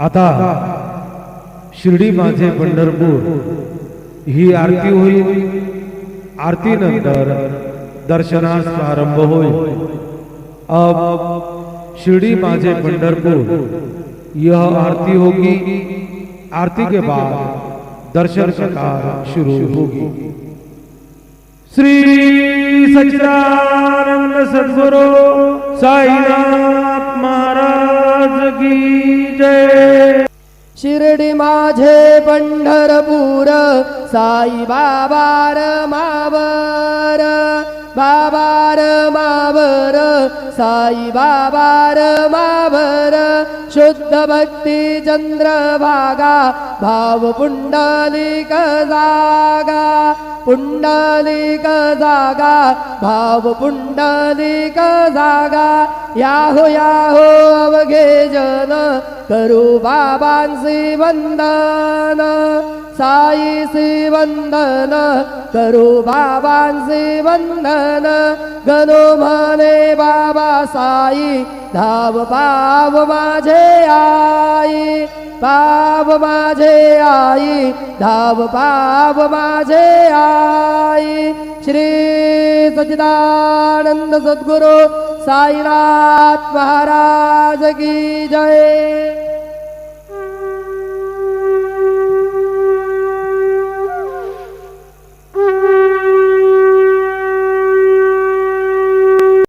आता शिर्डी माझे पंढरपूर. ही आरती होईल. आरती नंतर दर्शनास प्रारंभ होईल. अब शिर्डी माझे पंढरपुर. यह आरती होगी. आरती के बाद दर्शन प्रकार शुरू होगी. श्री सच्चिदानंद सद्गुरु साईनाथ महाराज शिर्डी माझे पंढरपूर साई बाबार मावर बाबार मावर साई बाबार मावर. शुद्ध भक्ती चंद्रभागा भाव पुंडलिक जागा. पुंडलिक जागा भाव पुंडलिक जागा. याहो याहो अवघे जन करू बाबांसी वंदन. साईसी वंदन करू बाबांसी वंदन. गणो म्हणे बाबा साई धाव पाव माझे आई. पाव माझे आई धाव पाव माझे आई. श्री सच्चिदानंद सद्गुरु साईनाथ महाराज की जय.